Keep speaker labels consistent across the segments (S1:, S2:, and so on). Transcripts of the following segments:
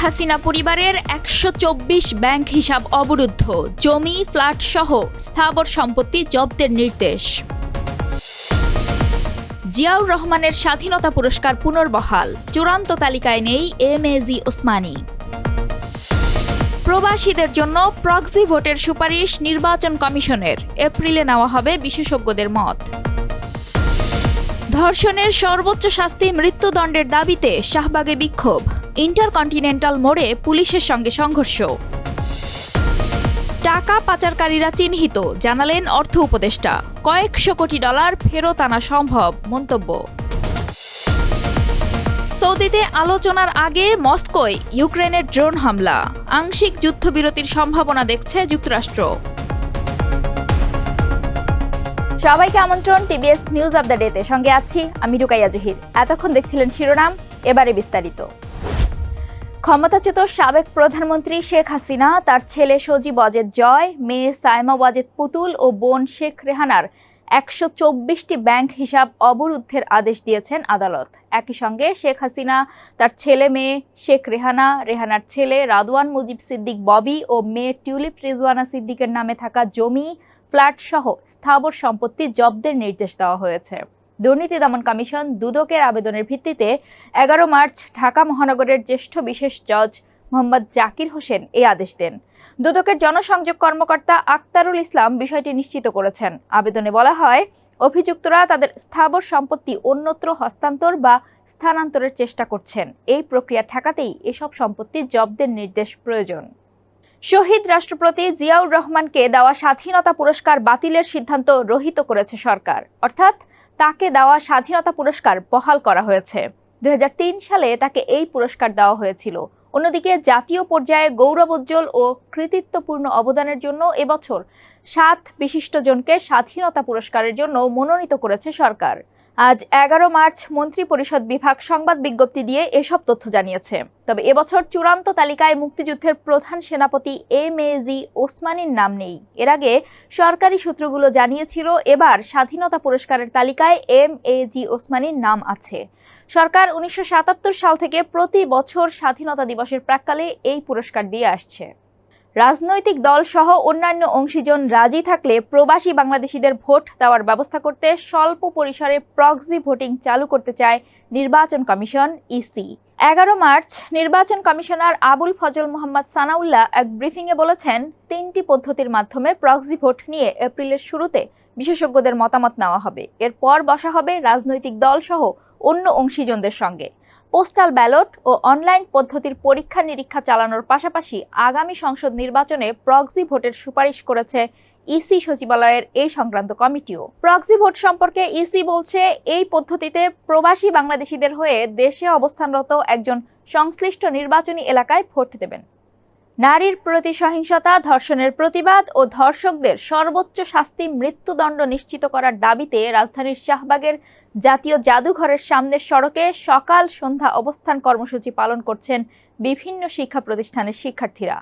S1: হাসিনা পরিবারের একশো চব্বিশ ব্যাংক হিসাব অবরুদ্ধ জমি ফ্ল্যাট সহ স্থাবর সম্পত্তি জব্দের নির্দেশ জিয়াউর রহমানের স্বাধীনতা পুরস্কার পুনর্বহাল চূড়ান্ত তালিকায় নেই এম এ জি ওসমানী প্রবাসীদের জন্য প্রক্সি ভোটের সুপারিশ নির্বাচন কমিশনের এপ্রিলে নেওয়া হবে বিশেষজ্ঞদের মত ধর্ষণের সর্বোচ্চ শাস্তি মৃত্যুদণ্ডের দাবিতে শাহবাগে বিক্ষোভ ইন্টারকন্টিনেন্টাল মোড়ে পুলিশের সঙ্গে সংঘর্ষ টাকা পাচারকারীরা চিহ্নিত জানালেন অর্থ উপদেষ্টা কয়েকশো কোটি ডলার ফেরত আনা সম্ভব মন্তব্য সৌদিতে আলোচনার আগে মস্কোয় ইউক্রেনের ড্রোন হামলা আংশিক যুদ্ধবিরতির সম্ভাবনা দেখছে যুক্তরাষ্ট্র
S2: সবাইকে আমন্ত্রণ টিবিএস নিউজ অব দ্য ডেতে সঙ্গে আছি আমি রুকাইয়া জহির এতক্ষণ দেখছিলেন শিরোনাম এবারে বিস্তারিত ক্ষমতাচ্যুত সাবেক প্রধানমন্ত্রী শেখ হাসিনা তার ছেলে সজীব অজেদ জয় মেয়ে সায়মা ওয়াজেদ পুতুল ও বোন শেখ রেহানার একশো চব্বিশটি ব্যাংক হিসাব অবরুদ্ধের আদেশ দিয়েছেন আদালত একই সঙ্গে শেখ হাসিনা তার ছেলে মেয়ে শেখ রেহানা রেহানার ছেলে রাদওয়ান মুজিব সিদ্দিক ববি ও মেয়ে টিউলিপ রিজওয়ানা সিদ্দিকের নামে থাকা জমি ফ্ল্যাট সহ স্থাবর সম্পত্তি জব্দের নির্দেশ দেওয়া হয়েছে দুর্নীতি দমন কমিশন দুদকের আবেদনের ভিত্তিতে এগারো মার্চ ঢাকা মহানগরের জ্যেষ্ঠ বিশেষ জজ মোহাম্মদ জাকির হোসেন এই আদেশ দেন দুদকের জনসংযোগ কর্মকর্তা আক্তারুল ইসলাম বিষয়টি নিশ্চিত করেছেন আবেদনে বলা হয় অভিযুক্তরা তাদের স্থাবর সম্পত্তি অন্যত্র হস্তান্তর বা স্থানান্তরের চেষ্টা করছেন এই প্রক্রিয়া ঠেকাতেই এসব সম্পত্তি জব্দের নির্দেশ প্রয়োজন শহীদ রাষ্ট্রপতি জিয়াউর রহমানকে দেওয়া স্বাধীনতা পুরস্কার বাতিলের সিদ্ধান্ত রহিত করেছে সরকার অর্থাৎ তাকে দেওয়া স্বাধীনতা পুরস্কার বহাল করা হয়েছে দু সালে তাকে এই পুরস্কার দেওয়া হয়েছিল অন্যদিকে জাতীয় পর্যায়ে গৌরব উজ্জ্বল ও কৃতিত্বপূর্ণ অবদানের জন্য এবছর সাত বিশিষ্টজনকে স্বাধীনতা পুরস্কারের জন্য মনোনীত করেছে সরকার আজ এগারো মার্চ মন্ত্রী পরিষদ বিভাগ সংবাদ বিজ্ঞপ্তি দিয়ে এসব তথ্য জানিয়েছে তবে এবছর চূড়ান্ত তালিকায় মুক্তিযুদ্ধের প্রধান সেনাপতি এম এ জি ওসমানীর নাম নেই এর আগে সরকারি সূত্রগুলো জানিয়েছিল এবার স্বাধীনতা পুরস্কারের তালিকায় এম এ জি ওসমানীর নাম আছে সরকার উনিশশো সাল থেকে প্রতি বছর স্বাধীনতা দিবসের প্রাককালে এই পুরস্কার দিয়ে আসছে রাজনৈতিক দলসহ অন্যান্য অংশীজন রাজি থাকলে প্রবাসী বাংলাদেশিদের ভোট দেওয়ার ব্যবস্থা করতে স্বল্প পরিসরে প্রক্সি ভোটিং চালু করতে চায় নির্বাচন কমিশন ইসি এগারো মার্চ নির্বাচন কমিশনার আবুল ফজল মোহাম্মদ সানাউল্লাহ এক ব্রিফিংয়ে বলেছেন তিনটি পদ্ধতির মাধ্যমে প্রক্সি ভোট নিয়ে এপ্রিলের শুরুতে বিশেষজ্ঞদের মতামত নেওয়া হবে এরপর বসা হবে রাজনৈতিক দলসহ অন্য অংশীজনদের সঙ্গে পোস্টাল ব্যালট ও অনলাইন পদ্ধতির পরীক্ষা নিরীক্ষা চালানোর পাশাপাশি আগামী সংসদ নির্বাচনে প্রক্সি ভোটের সুপারিশ করেছে ইসি সচিবালয়ের এই সংক্রান্ত কমিটিও প্রক্সি ভোট সম্পর্কে ইসি বলছে এই পদ্ধতিতে প্রবাসী বাংলাদেশিদের হয়ে দেশে অবস্থানরত একজন সংশ্লিষ্ট নির্বাচনী এলাকায় ভোট দেবেন নারীর প্রতি সহিংসতা ধর্ষণের প্রতিবাদ ও ধর্ষকদের সর্বোচ্চ শাস্তি মৃত্যুদণ্ড নিশ্চিত করার দাবিতে রাজধানীর শাহবাগের জাতীয় জাদুঘরের সামনের সড়কে সকাল সন্ধ্যা অবস্থান কর্মসূচি পালন করছেন বিভিন্ন শিক্ষা প্রতিষ্ঠানের শিক্ষার্থীরা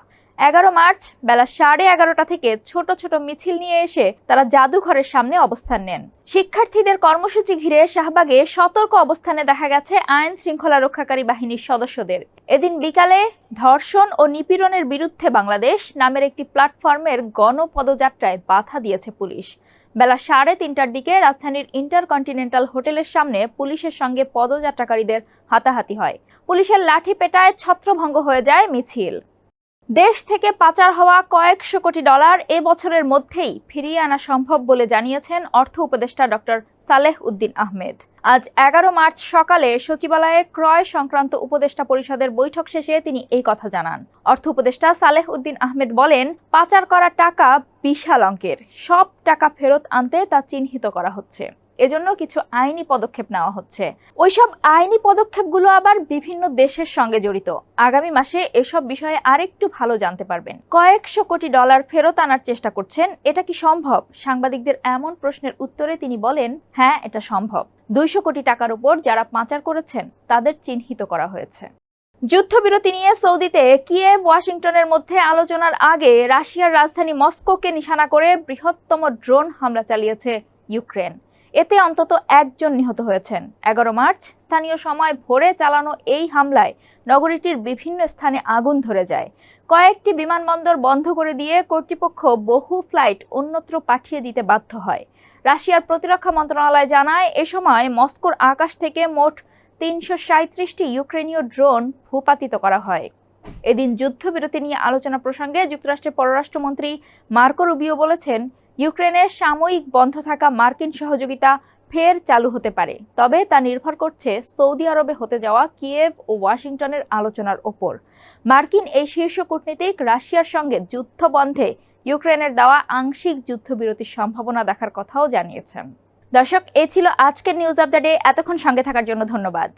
S2: এগারো মার্চ বেলা সাড়ে এগারোটা থেকে ছোট ছোট মিছিল নিয়ে এসে তারা জাদুঘরের সামনে অবস্থান নেন শিক্ষার্থীদের কর্মসূচি ঘিরে শাহবাগে সতর্ক অবস্থানে দেখা গেছে আইন শৃঙ্খলা রক্ষাকারী বাহিনীর সদস্যদের এদিন বিকালে ধর্ষণ ও নিপীড়নের বিরুদ্ধে বাংলাদেশ নামের একটি প্ল্যাটফর্মের গণপদযাত্রায় বাধা দিয়েছে পুলিশ বেলা সাড়ে তিনটার দিকে রাজধানীর ইন্টারকন্টিনেন্টাল হোটেলের সামনে পুলিশের সঙ্গে পদযাত্রাকারীদের হাতাহাতি হয় পুলিশের লাঠি পেটায় ছত্রভঙ্গ হয়ে যায় মিছিল দেশ থেকে পাচার হওয়া কয়েকশো কোটি ডলার এ বছরের মধ্যেই ফিরিয়ে আনা সম্ভব বলে জানিয়েছেন অর্থ উপদেষ্টা ডক্টর সালেহ উদ্দিন আহমেদ আজ এগারো মার্চ সকালে সচিবালয়ে ক্রয় সংক্রান্ত উপদেষ্টা পরিষদের বৈঠক শেষে তিনি এই কথা জানান অর্থ উপদেষ্টা সালেহ উদ্দিন আহমেদ বলেন পাচার করা টাকা বিশাল অঙ্কের সব টাকা ফেরত আনতে তা চিহ্নিত করা হচ্ছে এজন্য কিছু আইনি পদক্ষেপ নেওয়া হচ্ছে ওইসব আইনি পদক্ষেপগুলো আবার বিভিন্ন দেশের সঙ্গে জড়িত আগামী মাসে এসব বিষয়ে আরেকটু ভালো জানতে পারবেন কয়েকশো কোটি ডলার ফেরত আনার চেষ্টা করছেন এটা কি সম্ভব সাংবাদিকদের এমন প্রশ্নের উত্তরে তিনি বলেন হ্যাঁ এটা সম্ভব দুইশো কোটি টাকার উপর যারা পাচার করেছেন তাদের চিহ্নিত করা হয়েছে যুদ্ধবিরতি নিয়ে সৌদিতে কিয়েভ ওয়াশিংটনের মধ্যে আলোচনার আগে রাশিয়ার রাজধানী মস্কোকে নিশানা করে বৃহত্তম ড্রোন হামলা চালিয়েছে ইউক্রেন এতে অন্তত একজন নিহত হয়েছেন এগারো মার্চ স্থানীয় সময় ভোরে চালানো এই হামলায় নগরীটির বিভিন্ন স্থানে আগুন ধরে যায় কয়েকটি বিমানবন্দর বন্ধ করে দিয়ে কর্তৃপক্ষ বহু ফ্লাইট অন্যত্র পাঠিয়ে দিতে বাধ্য হয় রাশিয়ার প্রতিরক্ষা মন্ত্রণালয় জানায় এ সময় মস্কোর আকাশ থেকে মোট তিনশো সাঁত্রিশটি ইউক্রেনীয় ড্রোন ভূপাতিত করা হয় এদিন যুদ্ধবিরতি নিয়ে আলোচনা প্রসঙ্গে যুক্তরাষ্ট্রের পররাষ্ট্রমন্ত্রী মার্কো রুবিও বলেছেন ইউক্রেনের সাময়িক বন্ধ থাকা মার্কিন সহযোগিতা ফের চালু হতে পারে তবে তা নির্ভর করছে সৌদি আরবে হতে যাওয়া কিয়েভ ও ওয়াশিংটনের আলোচনার ওপর মার্কিন এই শীর্ষ কূটনীতিক রাশিয়ার সঙ্গে যুদ্ধ বন্ধে ইউক্রেনের দেওয়া আংশিক যুদ্ধবিরতির সম্ভাবনা দেখার কথাও জানিয়েছেন দর্শক এ ছিল আজকের নিউজ আপডেটে দ্য ডে এতক্ষণ সঙ্গে থাকার জন্য ধন্যবাদ